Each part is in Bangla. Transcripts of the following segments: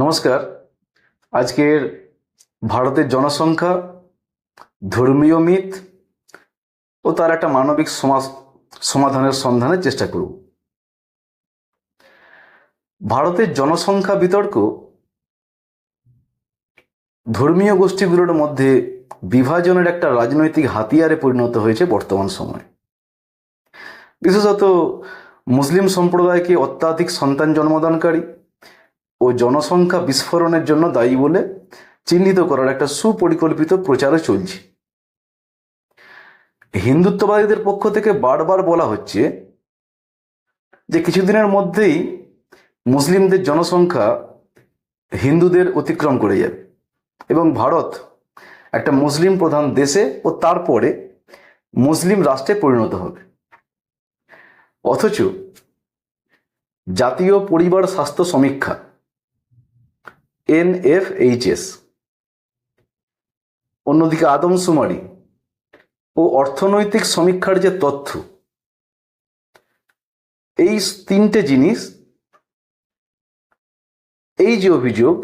নমস্কার। আজকের ভারতের জনসংখ্যা, ধর্মীয় মিথ ও তার একটা মানবিক সমাধানের সন্ধানের চেষ্টা করব। ভারতের জনসংখ্যা বিতর্ক ধর্মীয় গোষ্ঠীগুলোর মধ্যে বিভাজনের একটা রাজনৈতিক হাতিয়ারে পরিণত হয়েছে বর্তমান সময়ে। বিশেষত মুসলিম সম্প্রদায়কে অত্যাধিক সন্তান জন্মদানকারী ও জনসংখ্যা বিস্ফোরণের জন্য দায়ী বলে চিহ্নিত করার একটা সুপরিকল্পিত প্রচারও চলছে। হিন্দুত্ববাদীদের পক্ষ থেকে বারবার বলা হচ্ছে যে কিছুদিনের মধ্যেই মুসলিমদের জনসংখ্যা হিন্দুদের অতিক্রম করে যাবে এবং ভারত একটা মুসলিম প্রধান দেশে ও তারপরে মুসলিম রাষ্ট্রে পরিণত হবে। অথচ জাতীয় পরিবার স্বাস্থ্য সমীক্ষা এনএফএইচএস। অন্যদিকে আদমশুমারি ও অর্থনৈতিক সমীক্ষার যে তথ্য, এই তিনটে জিনিস, এই যে অভিযোগ,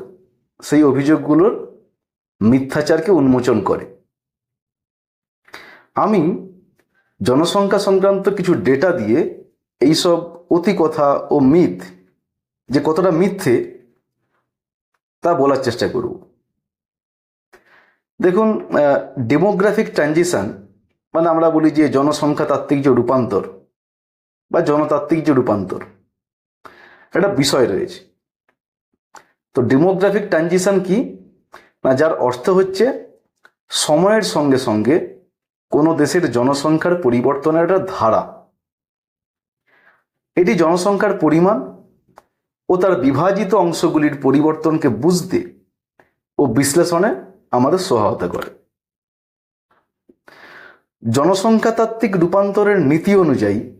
সেই অভিযোগগুলোর মিথ্যাচারকে উন্মোচন করে। আমি জনসংখ্যা সংক্রান্ত কিছু ডেটা দিয়ে এইসব অতি কথা ও মিথ, যে কতটা মিথ্যে তা বলার চেষ্টা করব। দেখুন ডেমোগ্রাফিক ট্রানজিশন মানে আমরা বলি যে জনসংখ্যা তাত্ত্বিক যে রূপান্তর বা জনতাত্ত্বিক যে রূপান্তর, একটা বিষয় রয়েছে। তো ডেমোগ্রাফিক ট্রানজিশন কি? না, যার অর্থ হচ্ছে সময়ের সঙ্গে সঙ্গে কোনো দেশের জনসংখ্যার পরিবর্তনের একটা ধারা। এটি জনসংখ্যার পরিমাণ ও তার বিভাজিত অংশগুলির পরিবর্তনকে বুঝতে ও বিশ্লেষণে আমাদের সহায়তা করে। জনসংখ্যাতাত্ত্বিক রূপান্তরের নীতি অনুযায়ী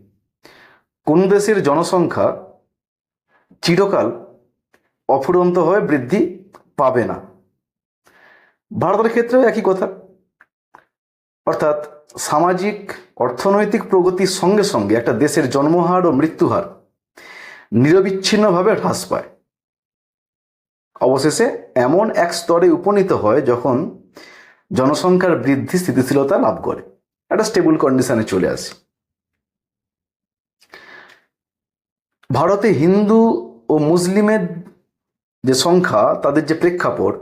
কোন দেশের জনসংখ্যা চিরকাল অফুরন্ত হয়ে বৃদ্ধি পাবে না? ভারতের ক্ষেত্রেও একই কথা। অর্থাৎ সামাজিক, অর্থনৈতিক প্রগতির সঙ্গে সঙ্গে একটা দেশের জন্মহার ও মৃত্যুহার নিরবিচ্ছিন্নভাবে হ্রাস পায়। অবশেষে এমন এক স্তরে উপনীত হয় যখন জনসংখ্যার বৃদ্ধি স্থিতিশীলতা লাভ করে। একটা স্টেবল কন্ডিশনে চলে আসে। ভারতে হিন্দু ও মুসলিমের যে সংখ্যা, তাদের যে প্রেক্ষাপট,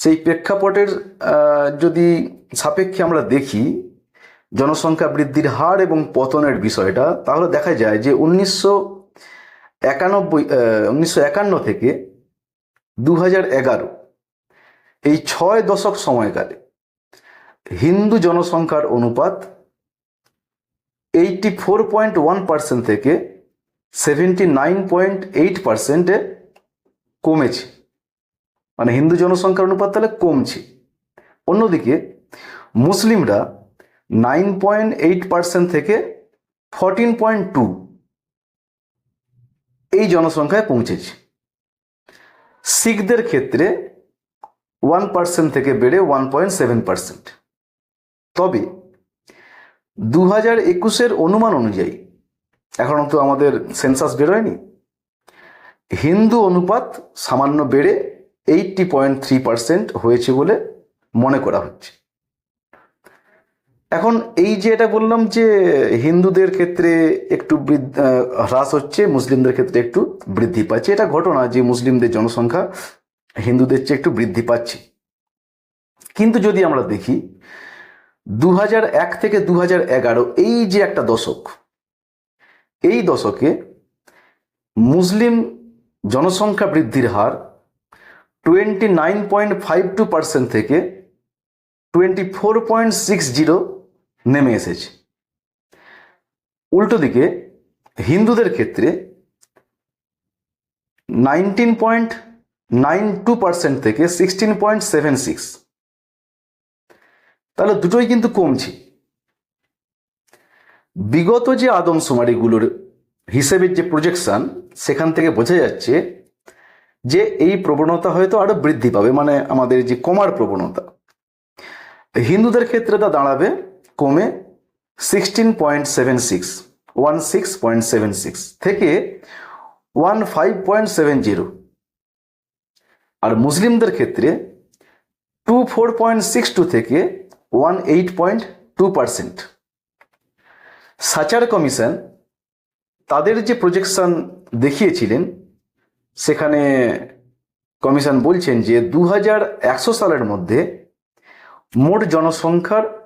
সেই প্রেক্ষাপটের যদি সাপেক্ষে আমরা দেখি, জনসংখ্যা বৃদ্ধির হার এবং পতনের বিষয়টা, তাহলে দেখা যায় যে উনিশশো একানব্বই উনিশশো একান্ন থেকে দু এগারো। এই ছয় দশক সময়কালে হিন্দু জনসংখ্যার অনুপাত eighty four point one percent থেকে সেভেন্টি নাইন পয়েন্ট এইট পার্সেন্টে কমেছে। মানে হিন্দু জনসংখ্যার অনুপাত তাহলে কমছে। অন্যদিকে মুসলিমরা নাইন পয়েন্ট এইট পার্সেন্ট থেকে ফরটিন পয়েন্ট টু এই জনসংখ্যায় পৌঁছেছে। শিখদের ক্ষেত্রে ওয়ান পার্সেন্ট থেকে বেড়ে ওয়ান পয়েন্ট সেভেন পার্সেন্ট তবে দু হাজার একুশের অনুমান অনুযায়ী, এখনও তো আমাদের সেন্সাস বেরোয়নি, হিন্দু অনুপাত সামান্য বেড়ে এইটটি পয়েন্ট থ্রি পার্সেন্ট হয়েছে বলে মনে করা হচ্ছে। এখন এই যে এটা বললাম যে হিন্দুদের ক্ষেত্রে একটু হ্রাস হচ্ছে, মুসলিমদের ক্ষেত্রে একটু বৃদ্ধি পাচ্ছে। এটা ঘটনা যে মুসলিমদের জনসংখ্যা হিন্দুদের চেয়ে একটু বৃদ্ধি পাচ্ছে। কিন্তু যদি আমরা দেখি দু এক থেকে দু এগারো এই যে একটা দশক, এই দশকে মুসলিম জনসংখ্যা বৃদ্ধির হার twenty nine point five two percent থেকে twenty four point six zero নেমে এসেছে। উল্টো দিকে হিন্দুদের ক্ষেত্রে nineteen point nine two percent থেকে সিক্সটিন পয়েন্ট সেভেন সিক্স তাহলে দুটোই কিন্তু কমছে। বিগত যে আদমশুমারিগুলোর হিসেবের যে প্রজেকশন সেখান থেকে বোঝা যাচ্ছে যে এই প্রবণতা হয়তো আরও বৃদ্ধি পাবে মানে আমাদের যে কমার প্রবণতা। হিন্দুদের ক্ষেত্রে তা দাঁড়াবে কমে sixteen point seven six one six point seven six থেকে one five point seven zero আর মুসলিমদের ক্ষেত্রে two four point six two থেকে one eight point two Sachar commission তাদের যে প্রজেকশন দেখিয়েছিলেন, সেখানে কমিশন বলছেন যে দু হাজার একশো সালের মধ্যে মোট জনসংখ্যার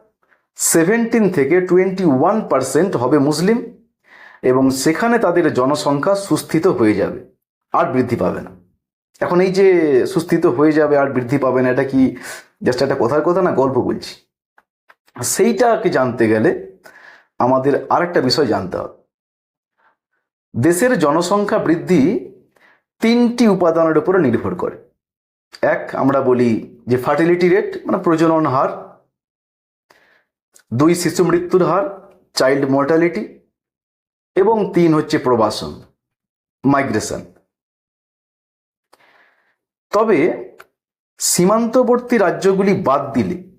সেভেন্টিন থেকে টোয়েন্টি ওয়ান পার্সেন্ট হবে মুসলিম এবং সেখানে তাদের জনসংখ্যা সুস্থিত হয়ে যাবে, আর বৃদ্ধি পাবে না। এখন এই যে সুস্থিত হয়ে যাবে, আর বৃদ্ধি পাবে না, এটা কি জাস্ট একটা কথার কথা না গল্প বলছি? সেইটাকে জানতে গেলে আমাদের আরেকটা বিষয় জানতে হবে। দেশের জনসংখ্যা বৃদ্ধি তিনটি উপাদানের উপরে নির্ভর করে। এক, আমরা বলি যে ফার্টিলিটি রেট মানে প্রজনন হার দুই শিশু মৃত্যুর হার চাইল্ড মর্টালিটি এবং তিন হচ্ছে প্রবাসন মাইগ্রেশন তবে সীমান্তবর্তী রাজ্যগুলি বাদ দিলে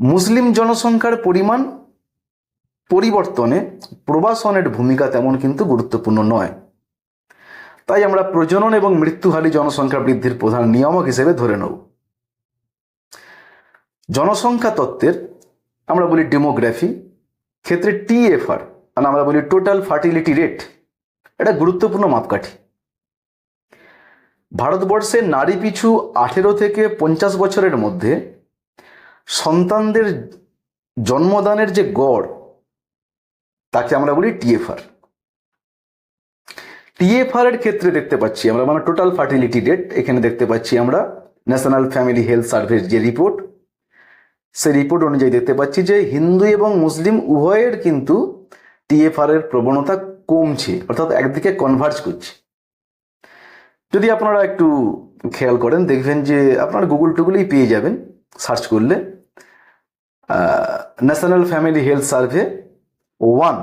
মুসলিম জনসংখ্যার পরিমাণ পরিবর্তনে প্রবাসনের ভূমিকা তেমন কিন্তু গুরুত্বপূর্ণ নয়। তাই আমরা প্রজনন এবং মৃত্যুহারী জনসংখ্যা বৃদ্ধির প্রধান নিয়ামক হিসেবে ধরে নেব। জনসংখ্যা তত্ত্বের আমরা বলি ডেমোগ্রাফি ক্ষেত্রে টিএফআর মানে আমরা বলি টোটাল ফার্টিলিটি রেট এটা গুরুত্বপূর্ণ মাপকাঠি। ভারতবর্ষে নারী পিছু আঠেরো থেকে পঞ্চাশ বছরের মধ্যে সন্তানদের জন্মদানের যে গড়, তাকে আমরা বলি টিএফআর টিএফআর এর ক্ষেত্রে দেখতে পাচ্ছি আমরা মানে টোটাল ফার্টিলিটি রেট এখানে দেখতে পাচ্ছি আমরা ন্যাশনাল ফ্যামিলি হেলথ সার্ভের যে রিপোর্ট সেই রিপোর্ট অনুযায়ী দেখতে পাচ্ছি যে হিন্দু এবং মুসলিম উভয়ের কিন্তু টিএফআর এর প্রবণতা কমছে, অর্থাৎ একদিকে কনভার্জ করছে। যদি আপনারা একটু খেয়াল করেন, দেখবেন যে আপনারা গুগল টুগুলেই পেয়ে যাবেন সার্চ করলে। National family health survey one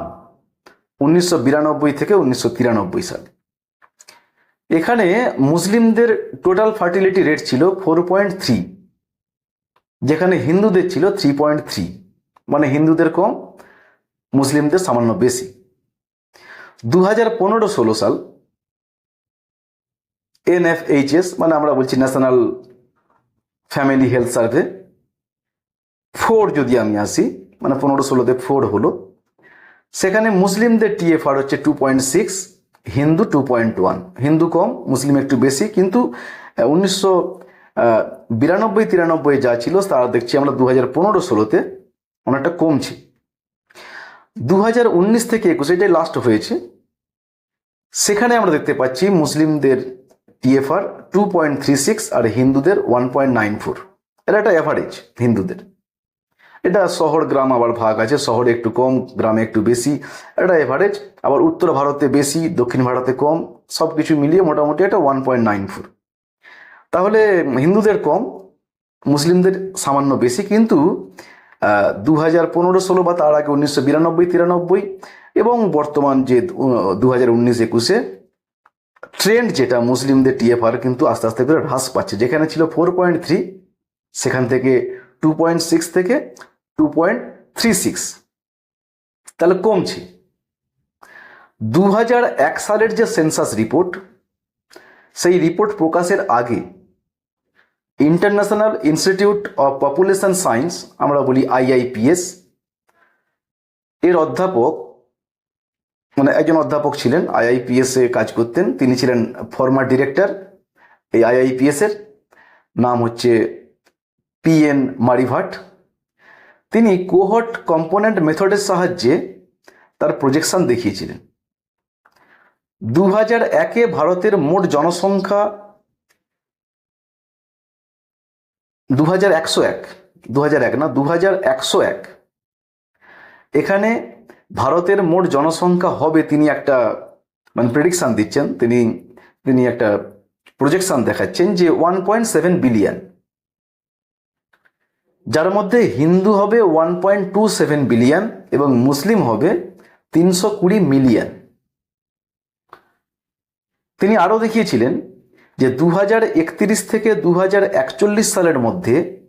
উনিশশো বিরানব্বই থেকে উনিশশো সাল। এখানে মুসলিমদের টোটাল ফার্টিলিটি রেট ছিল ফোর পয়েন্ট থ্রি যেখানে হিন্দুদের ছিল থ্রি পয়েন্ট থ্রি মানে হিন্দুদের কম, মুসলিমদের সামান্য বেশি। দু হাজার পনেরো ষোলো সাল এনএফএইচএস মানে আমরা বলছি national family health survey four যদি আমি আসি মানে পনেরো ষোলোতে ফোর হলো, সেখানে মুসলিমদের টিএফআর হচ্ছে টু পয়েন্ট সিক্স হিন্দু টু পয়েন্ট ওয়ান হিন্দু কম, মুসলিম একটু বেশি, কিন্তু উনিশশো বিরানব্বই, তিরানব্বই যা ছিল তারা দেখছি আমরা দু হাজার পনেরো ষোলোতে অনেকটা কমছে। দু হাজার উনিশ থেকে একুশ এটাই লাস্ট হয়েছে, সেখানে আমরা দেখতে পাচ্ছি মুসলিমদের TFR two point three six আর হিন্দুদের ওয়ান পয়েন্ট নাইন ফোর এটা একটা অ্যাভারেজ হিন্দুদের। এটা শহর, গ্রাম আবার ভাগ আছে, শহরে একটু কম, গ্রামে একটু বেশি। এটা এভারেজ আবার উত্তর ভারতে বেশি, দক্ষিণ ভারতে কম সব কিছু মিলিয়ে মোটামুটি এটা ওয়ান পয়েন্ট নাইন ফোর তাহলে হিন্দুদের কম, মুসলিমদের সামান্য বেশি, কিন্তু দু হাজার পনেরো ষোলো বা তার আগে উনিশশো বিরানব্বই, তিরানব্বই এবং বর্তমান যে দু হাজার উনিশ একুশে ট্রেন্ড যেটা মুসলিমদের টিএফআর কিন্তু আস্তে আস্তে করে হ্রাস পাচ্ছে। যেখানে ছিল ফোর পয়েন্ট থ্রি সেখান থেকে টু পয়েন্ট সিক্স থেকে টু পয়েন্ট থ্রি সিক্স তাহলে কমছে। দু হাজার এক সালের যে সেন্সাস রিপোর্ট সেই রিপোর্ট প্রকাশের আগে international institute of population science আমরা বলি আইআইপিএস এর অধ্যাপক মানে একজন অধ্যাপক ছিলেন আইআইপিএস কাজ করতেন, তিনি ছিলেন ফর্মার ডিরেক্টর এই আইআইপিএস এর, নাম হচ্ছে পি এন মারিভাট তিনি কোহট কম্পোনেন্ট মেথডের সাহায্যে তার প্রজেকশন দেখিয়েছিলেন। দু হাজার একে ভারতের মোট জনসংখ্যা দু হাজার একশো এক দু হাজার এক না দু হাজার একশো এক। এখানে ভারতের মোট জনসংখ্যা হবে, তিনি একটা মানে প্রেডিকশান দিচ্ছেন, তিনি তিনি একটা প্রজেকশন দেখাচ্ছেন যে ওয়ান পয়েন্ট সেভেন বিলিয়ন যার মধ্যে হিন্দু হবে one point two seven billion এবং মুসলিম হবে তিনশো কুড়ি মিলিয়ন। তিনি আরও দেখিয়েছিলেন যে দু হাজার একত্রিশ থেকে দু হাজার একচল্লিশ সালের মধ্যে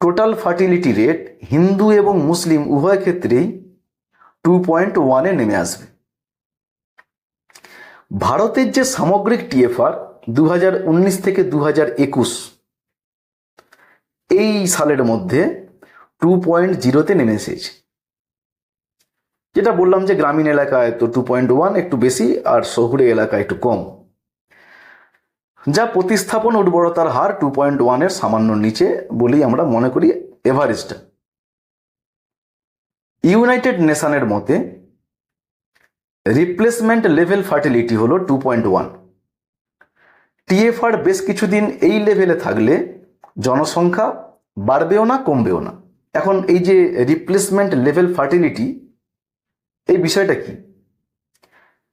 টোটাল ফার্টিলিটি রেট হিন্দু এবং মুসলিম উভয় ক্ষেত্রেই টু পয়েন্ট ওয়ানে নেমে আসবে। ভারতের যে সামগ্রিক টিএফআর দু হাজার উনিশ থেকে দু এই সালের মধ্যে টু পয়েন্ট জিরোতে নেমে এসেছে। যেটা বললাম যে গ্রামীণ এলাকায় তো টু পয়েন্ট ওয়ান একটু বেশি আর শহুরে এলাকায় একটু কম। যা প্রতিস্থাপন উর্বরতার হার টু পয়েন্ট ওয়ানের সামান্য নিচে বলেই আমরা মনে করি এভারেস্টটা ইউনাইটেড নেশনের মতে রিপ্লেসমেন্ট লেভেল ফার্টিলিটি হলো টু পয়েন্ট ওয়ান টিএফআর বেশ কিছুদিন এই লেভেলে থাকলে জনসংখ্যা বাড়বেও না, কমবেও না। এখন এই যে রিপ্লেসমেন্ট লেভেল ফার্টিলিটি এই বিষয়টা কি?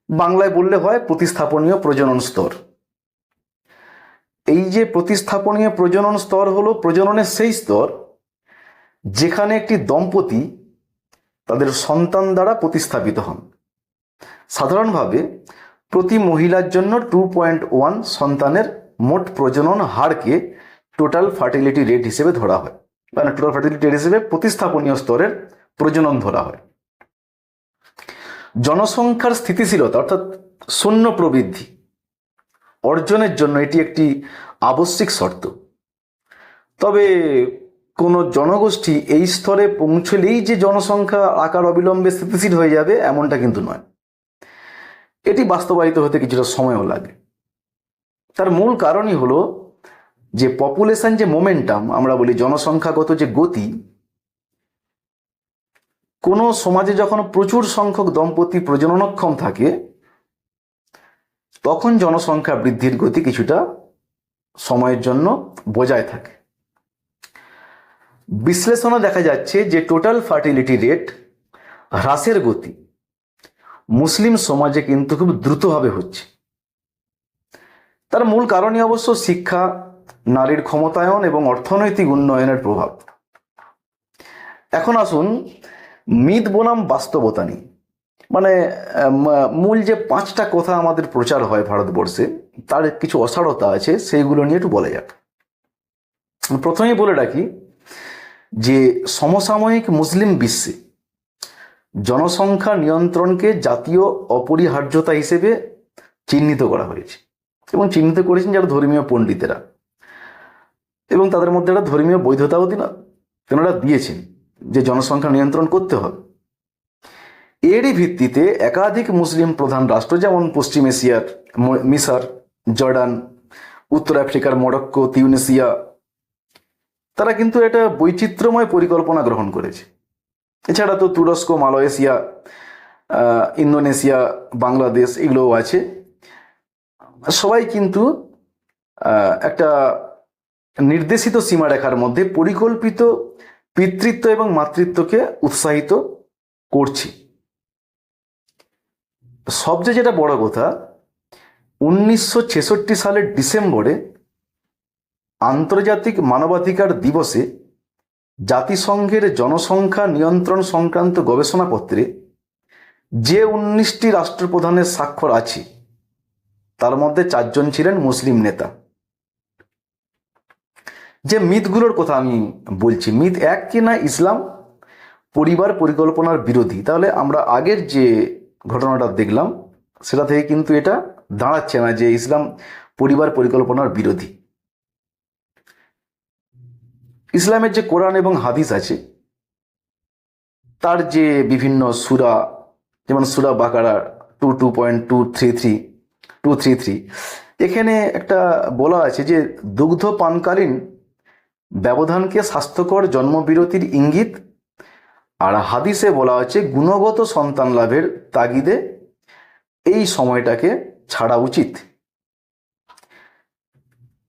বাংলায় বললে হয় প্রতিস্থাপনীয় প্রজনন স্তর। এই যে প্রতিস্থাপনীয় প্রজনন স্তর হলো প্রজননের সেই স্তর, যেখানে একটি দম্পতি তাদের সন্তান দ্বারা প্রতিস্থাপিত হন। সাধারণভাবে প্রতি মহিলার জন্য টু পয়েন্ট ওয়ান সন্তানের মোট প্রজনন হারকে টোটাল ফার্টিলিটি রেট হিসেবে ধরা হয়। মানে টোটাল ফার্টিলিটি রেট হিসেবে প্রতিস্থাপনীয় স্তরের প্রজনন ধরা হয়। জনসংখ্যার স্থিতিশীলতা, অর্থাৎ শূন্য প্রবৃদ্ধি অর্জনের জন্য এটি একটি আবশ্যিক শর্ত। তবে কোনো জনগোষ্ঠী এই স্তরে পৌঁছলেই যে জনসংখ্যা আকার অবিলম্বে স্থিতিশীল হয়ে যাবে এমনটা কিন্তু নয়। এটি বাস্তবায়িত হতে কিছুটা সময়ও লাগে। তার মূল কারণই হলো যে পপুলেশন যে মোমেন্টাম আমরা বলি জনসংখ্যাগত যে গতি, কোনো সমাজে যখন প্রচুর সংখ্যক দম্পতি প্রজননক্ষম থাকে তখন জনসংখ্যা বৃদ্ধির গতি কিছুটা সময়ের জন্য বজায় থাকে। বিশ্লেষণে দেখা যাচ্ছে যে টোটাল ফার্টিলিটি রেট হ্রাসের গতি মুসলিম সমাজে কিন্তু খুব দ্রুতভাবে হচ্ছে। তার মূল কারণই অবশ্য শিক্ষা, নারীর ক্ষমতায়ন এবং অর্থনৈতিক উন্নয়নের প্রভাব। এখন আসুন মিথ বনাম বাস্তবতা নিয়ে। মানে মূল যে পাঁচটা কথা আমাদের প্রচার হয় ভারতবর্ষে, তার কিছু অসারতা আছে, সেইগুলো নিয়ে একটু বলা যাক। প্রথমেই বলে রাখি যে, সমসাময়িক মুসলিম বিশ্বে জনসংখ্যা নিয়ন্ত্রণকে জাতীয় অপরিহার্যতা হিসেবে চিহ্নিত করা হয়েছে এবং চিহ্নিত করেছেন যারা ধর্মীয় পণ্ডিতেরা এবং তাদের মধ্যে একটা ধর্মীয় বৈধতাও তিনি তেনারা দিয়েছেন যে জনসংখ্যা নিয়ন্ত্রণ করতে হবে। এরই ভিত্তিতে একাধিক মুসলিম প্রধান রাষ্ট্র যেমন পশ্চিম এশিয়ার মিশর, জর্ডান, উত্তর আফ্রিকার মরক্কো তিউনেশিয়া তারা কিন্তু এটা বৈচিত্র্যময় পরিকল্পনা গ্রহণ করেছে। এছাড়া তো তুরস্ক, মালয়েশিয়া ইন্দোনেশিয়া, বাংলাদেশ এগুলোও আছে। সবাই কিন্তু একটা নির্দেশিত সীমারেখার মধ্যে পরিকল্পিত পিতৃত্ব এবং মাতৃত্বকে উৎসাহিত করছি। সবচেয়ে যেটা বড় কথা, উনিশশো ছেষট্টি সালের ডিসেম্বরে আন্তর্জাতিক মানবাধিকার দিবসে জাতিসংঘের জনসংখ্যা নিয়ন্ত্রণ সংক্রান্ত গবেষণাপত্রে যে উনিশটি রাষ্ট্রপ্রধানের স্বাক্ষর আছে, তার মধ্যে চারজন ছিলেন মুসলিম নেতা। যে মিথগুলোর কথা আমি বলছি, মিথ এক কি না ইসলাম? পরিবার পরিকল্পনার বিরোধী। তাহলে আমরা আগের যে ঘটনাটা দেখলাম, সেটা থেকে কিন্তু এটা দাঁড়াচ্ছে না যে ইসলাম পরিবার পরিকল্পনার বিরোধী। ইসলামের যে কোরআন এবং হাদিস আছে, তার যে বিভিন্ন সুরা, যেমন সুরা বাকারা two two point two three three, two three three, এখানে একটা বলা আছে যে দুগ্ধ পানকালীন ব্যবধানকে স্বাস্থ্যকর জন্মবিরতির ইঙ্গিত আর হাদিসে বলা হচ্ছে গুণগত সন্তান লাভের তাগিদে এই সময়টাকে ছাড়া উচিত।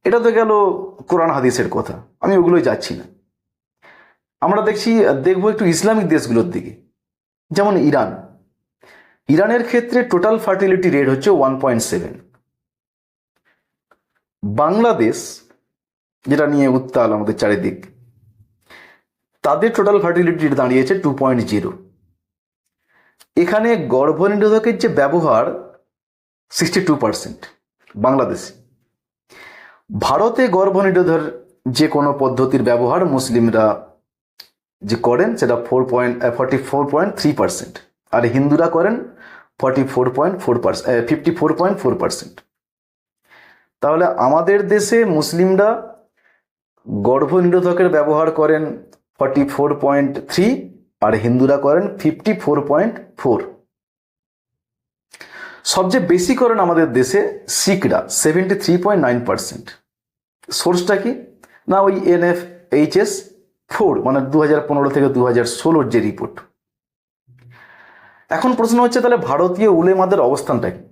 এটা তো গেল কোরআন হাদিসের কথা। আমি ওগুলোই যাচ্ছি না। আমরা দেখছি, দেখব একটু ইসলামিক দেশগুলোর দিকে। যেমন ইরান। ইরানের ক্ষেত্রে টোটাল ফার্টিলিটি রেট হচ্ছে ওয়ান পয়েন্ট সেভেন। বাংলাদেশ, যেটা নিয়ে উত্তাল আমাদের চারিদিক তাদের টোটাল ফার্টিলিটি দাঁড়িয়েছে টু পয়েন্ট জিরো এখানে গর্ভনিরোধকের যে ব্যবহার সিক্সটি টু পার্সেন্ট বাংলাদেশে। ভারতে গর্ভনিরোধের যে কোনো পদ্ধতির ব্যবহার মুসলিমরা যে করেন, সেটা four point forty four point three percent আর হিন্দুরা করেন forty four point four percent fifty four point four percent তাহলে আমাদের দেশে মুসলিমরা গর্ভনিরোধকের ব্যবহার করেন ফর্টি ফোর পয়েন্ট থ্রি আর হিন্দুরা করেন ফিফটি ফোর পয়েন্ট ফোর। সবচেয়ে বেশি করেন আমাদের দেশে শিখরা, seventy three point nine percent. সোর্সটা কি? না, ওই এনএফ এইচএস ফোর মানে দু হাজার পনেরো থেকে দু হাজার ষোলোর যে রিপোর্ট। এখন প্রশ্ন হচ্ছে, তাহলে ভারতীয় উলেমাদের অবস্থানটা কি?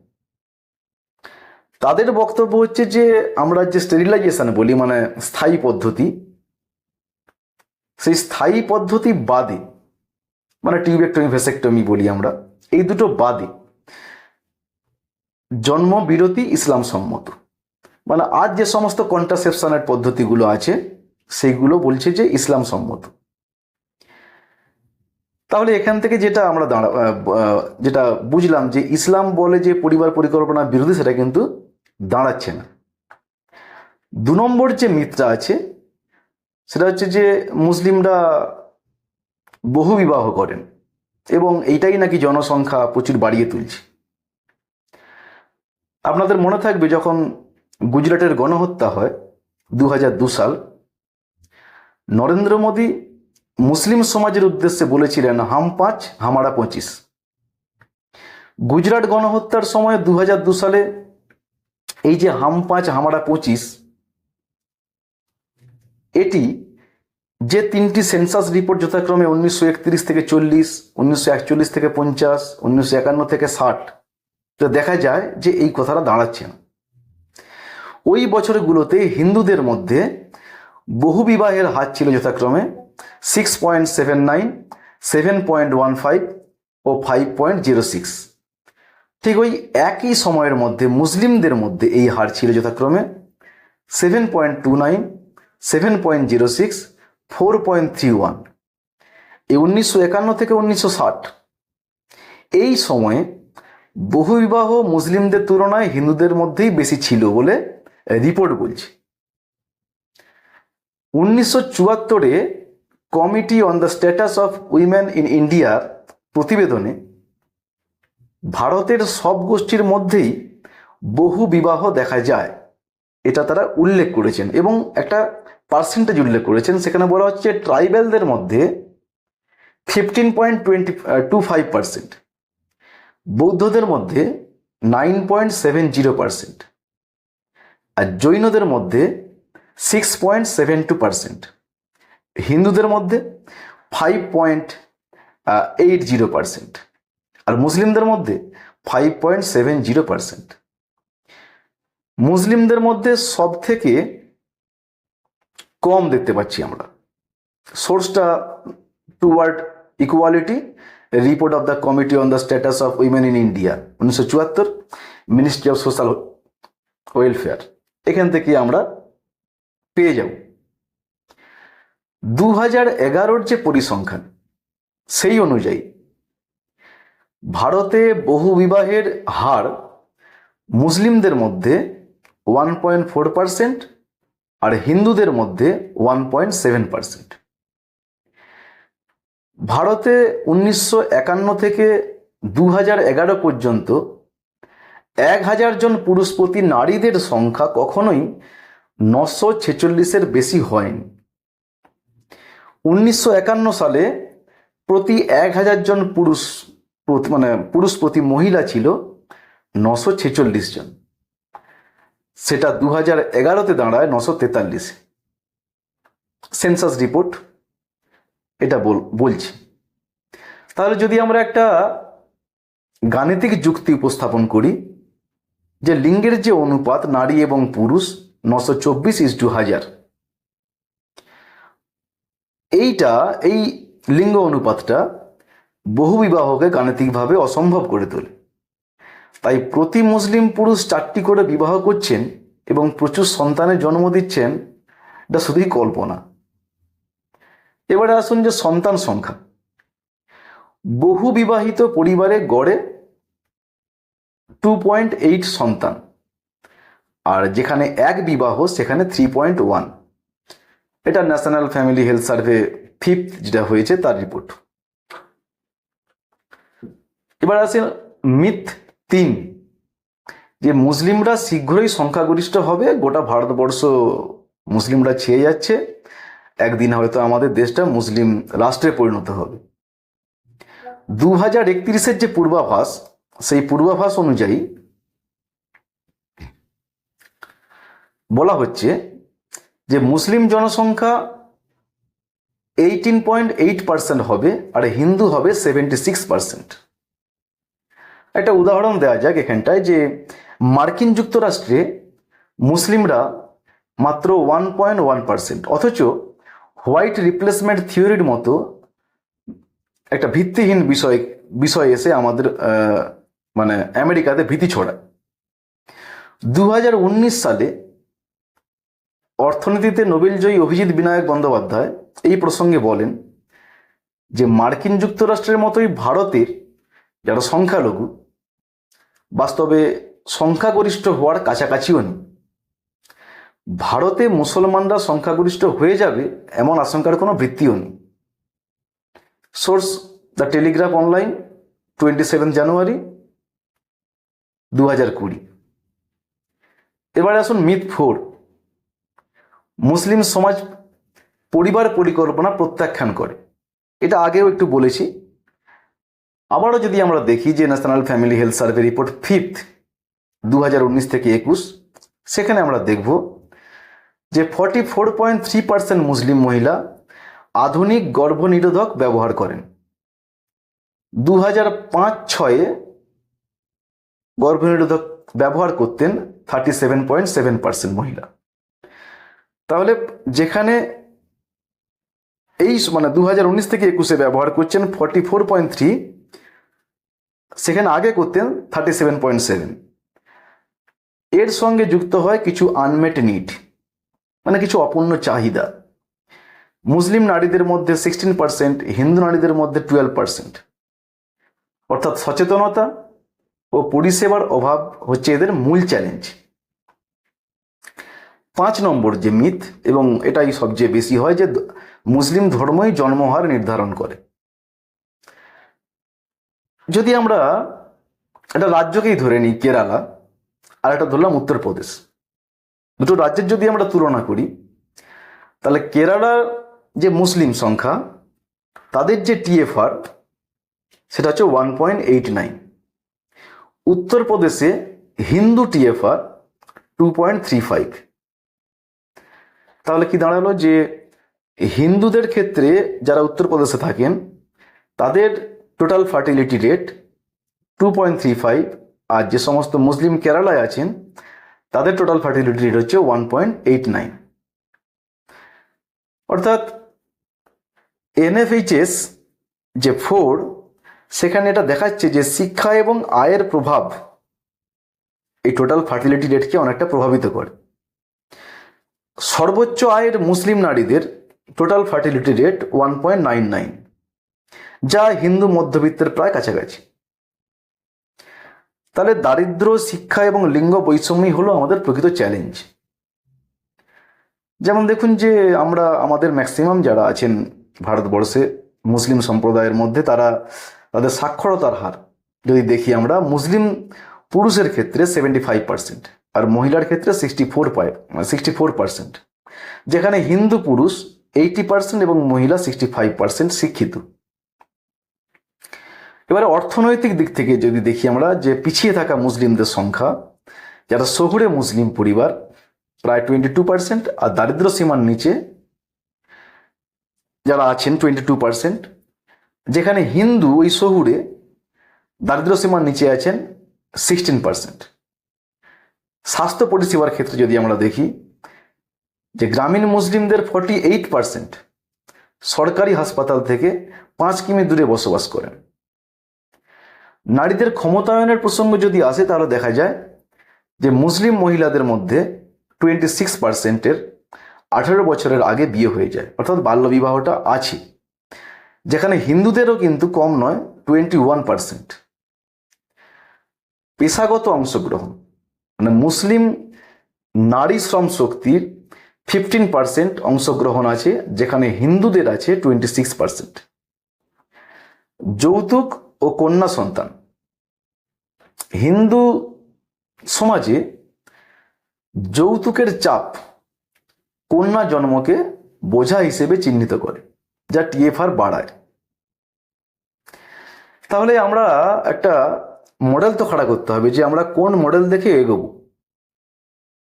তাদের বক্তব্য হচ্ছে যে, আমরা যে স্টেরিলাইজেশন বলি মানে স্থায়ী পদ্ধতি সেই স্থায়ী পদ্ধতি বাদে মানে টিউবেক্টমি, ভেসেক্টমি বলি আমরা, এই দুটো বাদে জন্ম বিরতি ইসলাম সম্মত। মানে আজ যে সমস্ত কন্ট্রাসেপশনের পদ্ধতিগুলো আছে, সেইগুলো বলছে যে ইসলাম সম্মত। তাহলে এখান থেকে যেটা আমরা দাঁড়া যেটা বুঝলাম যে ইসলাম বলে যে পরিবার পরিকল্পনা বিরোধী, সেটা কিন্তু দাঁড়াচ্ছে না। দু নম্বর যে মিথটা আছে সেটা হচ্ছে যে মুসলিমরা বহু বিবাহ করেন এবং এইটাই নাকি জনসংখ্যা প্রচুর বাড়িয়ে তুলছে। আপনাদের মনে থাকবে যখন গুজরাটের গণহত্যা হয় দু হাজার দু সাল, নরেন্দ্র মোদী মুসলিম সমাজের উদ্দেশ্যে বলেছিলেন, হাম পাঁচ, হামারা পঁচিশ। গুজরাট গণহত্যার সময় দু দু সালে এই যে হাম পাঁচ, হামারা পঁচিশ এটি যে তিনটি সেন্সাস রিপোর্ট যথাক্রমে উনিশশো একত্রিশ থেকে চল্লিশ, উনিশশো একচল্লিশ থেকে পঞ্চাশ, উনিশশো একান্ন থেকে ষাট, তো দেখা যায় যে এই কথাটা দাঁড়াচ্ছে না। ওই বছরগুলোতে হিন্দুদের মধ্যে বহু বিবাহের হার ছিল যথাক্রমে six point seven nine seven point one five ও ফাইভ পয়েন্ট জিরো সিক্স ঠিক ওই একই সময়ের মধ্যে মুসলিমদের মধ্যে এই হার ছিল যথাক্রমে seven point two nine seven point zero six, four point three one. এই উনিশশো একান্ন থেকে উনিশশো ষাট। এই সময়ে বহুবিবাহ মুসলিমদের তুলনায় হিন্দুদের মধ্যেই বেশি ছিল বলে রিপোর্ট বলছে। উনিশশো চুয়াত্তরে committee on the status of women in ইন্ডিয়ার প্রতিবেদনে ভারতের সব গোষ্ঠীর মধ্যেই বহু বিবাহ দেখা যায়। এটা তারা উল্লেখ করেছেন এবং একটা পার্সেন্টেজ উল্লেখ করেছেন। সেখানে বলা হচ্ছে ট্রাইবেলদের মধ্যে fifteen point twenty two five percent বৌদ্ধদের মধ্যে nine point seven zero percent আর জৈনদের মধ্যে six point seven two percent হিন্দুদের মধ্যে five point eight zero percent আর মুসলিমদের মধ্যে five point seven zero percent মুসলিমদের মধ্যে সব থেকে কম দেখতে পাচ্ছি আমরা। সোর্সটা toward equality report of the committee on the status of women in India উনিশশো চুয়াত্তর মিনিস্ট্রি অফ সোশ্যাল ওয়েলফেয়ার এখান থেকে আমরা পেয়ে যাব। দু হাজার এগারোর যে পরিসংখ্যান, সেই অনুযায়ী ভারতে বহু বিবাহের হার মুসলিমদের মধ্যে ওয়ান পয়েন্ট ফোর পার্সেন্ট আর হিন্দুদের মধ্যে ওয়ান পয়েন্ট সেভেন পার্সেন্ট ভারতে উনিশশো একান্ন থেকে দু হাজার এগারো পর্যন্ত এক হাজার জন পুরুষ নারীদের সংখ্যা কখনোই নশো ছেচল্লিশের বেশি হয়নি। উনিশশো একান্ন সালে প্রতি এক হাজার জন পুরুষ মানে পুরুষ প্রতি মহিলা ছিল নশো ছেচল্লিশ জন। সেটা দু হাজার এগারোতে দাঁড়ায় নশো তেতাল্লিশে। সেন্সাস রিপোর্ট এটা বল, বলছি। তাহলে যদি আমরা একটা গাণিতিক যুক্তি উপস্থাপন করি, যে লিঙ্গের যে অনুপাত নারী এবং পুরুষ নশো চব্বিশ ইস টু হাজার এইটা, এই লিঙ্গ অনুপাতটা বহু বিবাহকে গাণিতিকভাবে অসম্ভব করে তোলে। তাই প্রতি মুসলিম পুরুষ চারটি করে বিবাহ করছেন এবং প্রচুর সন্তানের জন্ম দিচ্ছেন, এটা শুধুই কল্পনা। এবারে আসুন যে সন্তান সংখ্যা। বহু বিবাহিত পরিবারে গড়ে টু পয়েন্ট এইট সন্তান, আর যেখানে এক বিবাহ, সেখানে থ্রি পয়েন্ট ওয়ান এটা national family health survey fifth যেটা হয়েছে, তার রিপোর্ট এবার আসেন মিথ তিন, যে মুসলিমরা শীঘ্রই সংখ্যাগরিষ্ঠ হবে, গোটা ভারতবর্ষ মুসলিমরা ছেয়ে যাচ্ছে, একদিন হয়তো আমাদের দেশটা মুসলিম রাষ্ট্রে পরিণত হবে। দু হাজার একত্রিশের যে পূর্বাভাস, সেই পূর্বাভাস অনুযায়ী বলা হচ্ছে যে মুসলিম জনসংখ্যা এইটিন পয়েন্ট এইট পার্সেন্ট হবে, আর হিন্দু হবে সেভেন্টি সিক্স পার্সেন্ট। একটা উদাহরণ দেওয়া যাক এখানটায় যে মার্কিন যুক্তরাষ্ট্রে মুসলিমরা মাত্র ওয়ান পয়েন্ট ওয়ান পার্সেন্ট অথচ হোয়াইট রিপ্লেসমেন্ট থিওরির মতো একটা ভিত্তিহীন বিষয় বিষয় এসে আমাদের মানে আমেরিকাতে ভীতি ছড়ায়। দু হাজার উনিশ সালে অর্থনীতিতে নোবেলজয়ী অভিজিৎ বিনায়ক বন্দ্যোপাধ্যায় এই প্রসঙ্গে বলেন যে মার্কিন যুক্তরাষ্ট্রের মতোই ভারতের যারা সংখ্যালঘু বাস্তবে সংখ্যাগরিষ্ঠ হওয়ার কাছাকাছিও নেই। ভারতে মুসলমানরা সংখ্যাগরিষ্ঠ হয়ে যাবে এমন আশঙ্কার কোনো বৃত্তিও নেই। Source the Telegraph online twenty seven জানুয়ারি দু হাজার কুড়ি। এবারে আসুন মিথ ফোর। মুসলিম সমাজ পরিবার পরিকল্পনা প্রত্যাখ্যান করে। এটা আগেও একটু বলেছি। আবারও যদি আমরা দেখি যে national family health survey report fifth দু হাজার উনিশ থেকে একুশ, সেখানে আমরা দেখব যে forty four point three percent মুসলিম মহিলা আধুনিক গর্ভনিরোধক ব্যবহার করেন। দু হাজার পাঁচ ছয়ে গর্ভনিরোধক ব্যবহার করতেন thirty seven point seven percent মহিলা। তাহলে যেখানে এই মানে দু হাজার উনিশ থেকে একুশে ব্যবহার করছেন ফর্টি ফোর পয়েন্ট থ্রি সেখানে আগে করতেন থার্টি সেভেন পয়েন্ট সেভেন এর সঙ্গে যুক্ত হয় কিছু আনমেট নিড মানে কিছু অপূর্ণ চাহিদা। মুসলিম নারীদের মধ্যে সিক্সটিন পার্সেন্ট হিন্দু নারীদের মধ্যে টুয়েলভ পার্সেন্ট অর্থাৎ সচেতনতা ও পরিষেবার অভাব হচ্ছে এদের মূল চ্যালেঞ্জ পাঁচ নম্বর যে মিথ এবং এটাই সবচেয়ে বেশি হয় যে মুসলিম ধর্মই জন্মহার নির্ধারণ করে। যদি আমরা একটা রাজ্যকেই ধরে নিই কেরালা, আর একটা ধরলাম উত্তরপ্রদেশ। দুটো রাজ্যের যদি আমরা তুলনা করি, তাহলে কেরালার যে মুসলিম সংখ্যা, তাদের যে টিএফআর, সেটা হচ্ছে ওয়ান পয়েন্ট এইট নাইন। উত্তরপ্রদেশে Hindu TFR two point three five. তাহলে কি দাঁড়াল যে হিন্দুদের ক্ষেত্রে যারা উত্তরপ্রদেশে থাকেন, তাদের total fertility rate two point three five আর যে সমস্ত মুসলিম কেরালায় আছেন, তাদের টোটাল ফার্টিলিটি রেট হচ্ছে ওয়ান পয়েন্ট এইট নাইন অর্থাৎ এনএফএইচএস যে ফোর সেখানে এটা দেখাচ্ছে যে শিক্ষা এবং আয়ের প্রভাব এই টোটাল ফার্টিলিটি রেটকে অনেকটা প্রভাবিত করে। সর্বোচ্চ আয়ের মুসলিম নারীদের total fertility rate one point nine nine যা হিন্দু মধ্যবিত্তের প্রায় কাছাকাছি। তাহলে দারিদ্র, শিক্ষা এবং লিঙ্গ বৈষম্যই হলো আমাদের প্রকৃত চ্যালেঞ্জ যেমন দেখুন যে আমরা, আমাদের ম্যাক্সিমাম যারা আছেন ভারতবর্ষে, মুসলিম সম্প্রদায়ের মধ্যে, তারা তাদের সাক্ষরতার হার যদি দেখি আমরা, মুসলিম পুরুষের ক্ষেত্রে সেভেন্টি ফাইভ পার্সেন্ট আর মহিলার ক্ষেত্রে sixty four sixty four percent যেখানে হিন্দু পুরুষ এইটি পার্সেন্ট এবং মহিলা সিক্সটি ফাইভ পার্সেন্ট শিক্ষিত। এবারে অর্থনৈতিক দিক থেকে যদি দেখি আমরা যে পিছিয়ে থাকা মুসলিমদের সংখ্যা, যারা শহুরে মুসলিম পরিবার, প্রায় টোয়েন্টি টু পার্সেন্ট আর দারিদ্র সীমার নিচে যারা আছেন টোয়েন্টি টু পার্সেন্ট যেখানে হিন্দু ওই শহুরে দারিদ্র সীমার নিচে আছেন সিক্সটিন পার্সেন্ট স্বাস্থ্য পরিষেবার ক্ষেত্রে যদি আমরা দেখি, যে গ্রামীণ মুসলিমদের ফর্টি এইট পার্সেন্ট সরকারি হাসপাতাল থেকে পাঁচ কিমি দূরে বসবাস করেন। নারীদের ক্ষমতায়নের প্রসঙ্গ যদি আসে, তাহলে দেখা যায় যে মুসলিম মহিলাদের মধ্যে টোয়েন্টি সিক্স পার্সেন্টের আঠেরো বছরের আগে বিয়ে হয়ে যায়, অর্থাৎ বাল্যবিবাহটা আছে। যেখানে হিন্দুদেরও কিন্তু কম নয় টোয়েন্টি ওয়ান পার্সেন্ট পেশাগত অংশগ্রহণ মানে মুসলিম নারী শ্রম শক্তির ফিফটিন পার্সেন্ট অংশগ্রহণ আছে, যেখানে হিন্দুদের আছে টোয়েন্টি সিক্স পার্সেন্ট যৌতুক ও কন্যা সন্তান। হিন্দু সমাজে যৌতুকের চাপ কন্যা জন্মকে বোঝা হিসেবে চিহ্নিত করে, যা টিএফআর বাড়ায়। তাহলে আমরা একটা মডেল তো খাড়া করতে হবে যে আমরা কোন মডেল দেখে এগোবো।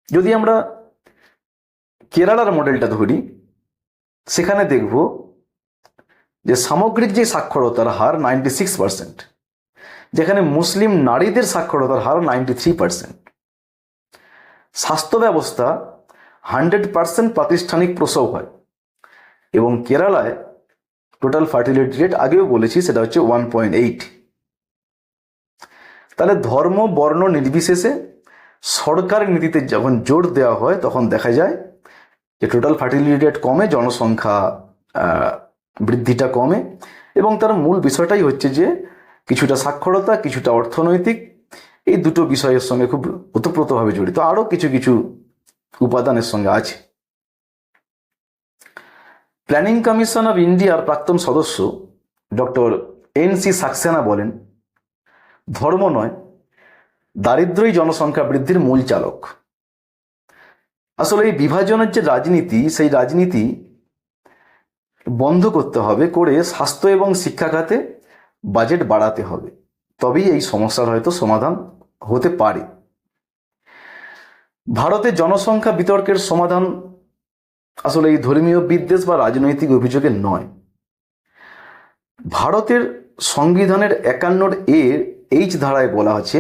যদি আমরা কেরালার মডেলটা ধরি, সেখানে দেখব যে সামগ্রিক যে সাক্ষরতার হার নাইনটি সিক্স পার্সেন্ট যেখানে মুসলিম নারীদের সাক্ষরতার হার নাইনটি থ্রি পার্সেন্ট স্বাস্থ্য ব্যবস্থা হান্ড্রেড পার্সেন্ট প্রাতিষ্ঠানিক প্রসব হয়। এবং কেরালায় টোটাল ফার্টিলিটি রেট আগেও বলেছি, সেটা হচ্ছে ওয়ান পয়েন্ট এইট তাহলে ধর্ম, বর্ণ নির্বিশেষে সরকার নীতিতে যখন জোর দেওয়া হয়, তখন দেখা যায় যে টোটাল ফার্টিলিটি রেট কমে, জনসংখ্যা বৃদ্ধিটা কমে এবং তার মূল বিষয়টাই হচ্ছে যে কিছুটা সাক্ষরতা, কিছুটা অর্থনৈতিক এই দুটো বিষয়ের সঙ্গে খুব ওতপ্রোতভাবে জড়িত। আরও কিছু কিছু উপাদানের সঙ্গে আছে। প্ল্যানিং কমিশন অফ ইন্ডিয়ার প্রাক্তন সদস্য ডক্টর এন সি সাক্সেনা বলেন, ধর্ম নয়, দারিদ্রই জনসংখ্যা বৃদ্ধির মূল চালক। আসলে এই বিভাজনের যে রাজনীতি, সেই রাজনীতি বন্ধ করতে হবে করে স্বাস্থ্য এবং শিক্ষা খাতে বাজেট বাড়াতে হবে। তবেই এই সমস্যার হয়তো সমাধান হতে পারে। ভারতে জনসংখ্যা বিতর্কের সমাধান আসলে এই ধর্মীয় বিদ্বেষ বা রাজনৈতিক অভিযোগে নয়। ভারতের সংবিধানের একান্নর এ এইচ ধারায় বলা আছে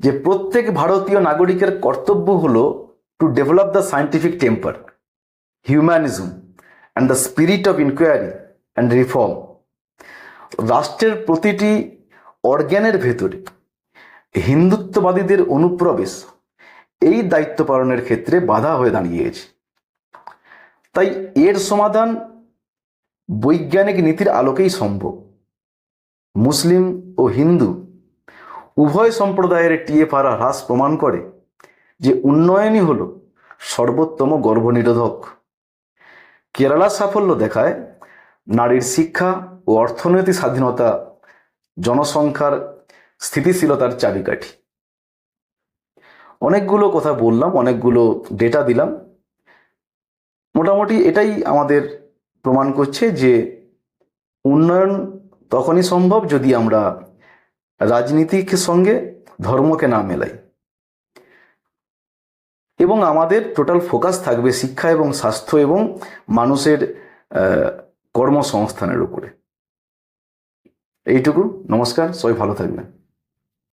যে প্রত্যেক ভারতীয় নাগরিকের কর্তব্য হলো to develop the scientific temper humanism and the spirit of inquiry and reform রাষ্ট্রের প্রতিটি অর্গ্যানের ভেতরে হিন্দুত্ববাদীদের অনুপ্রবেশ এই দায়িত্ব পালনের ক্ষেত্রে বাধা হয়ে দাঁড়িয়েছে তাই এর সমাধান বৈজ্ঞানিক নীতির আলোকেই সম্ভব মুসলিম ও হিন্দু উভয় সম্প্রদায়ের টিএফআর হ্রাস প্রমাণ করে যে উন্নয়নই হল সর্বোত্তম গর্ভনিরোধক কেরালার সাফল্য দেখায়, নারীর শিক্ষা ও অর্থনৈতিক স্বাধীনতা, জনসংখ্যার স্থিতিশীলতার চাবিকাঠি। অনেকগুলো কথা বললাম, অনেকগুলো ডেটা দিলাম। মোটামুটি এটাই আমাদের প্রমাণ করছে যে উন্নয়ন তখনই সম্ভব যদি আমরা রাজনীতির সঙ্গে ধর্মকে না মেলাই। এবং আমাদের টোটাল ফোকাস থাকবে শিক্ষা এবং স্বাস্থ্য এবং মানুষের কর্মসংস্থানের উপরে। এইটুকু। নমস্কার। সবাই ভালো থাকবেন।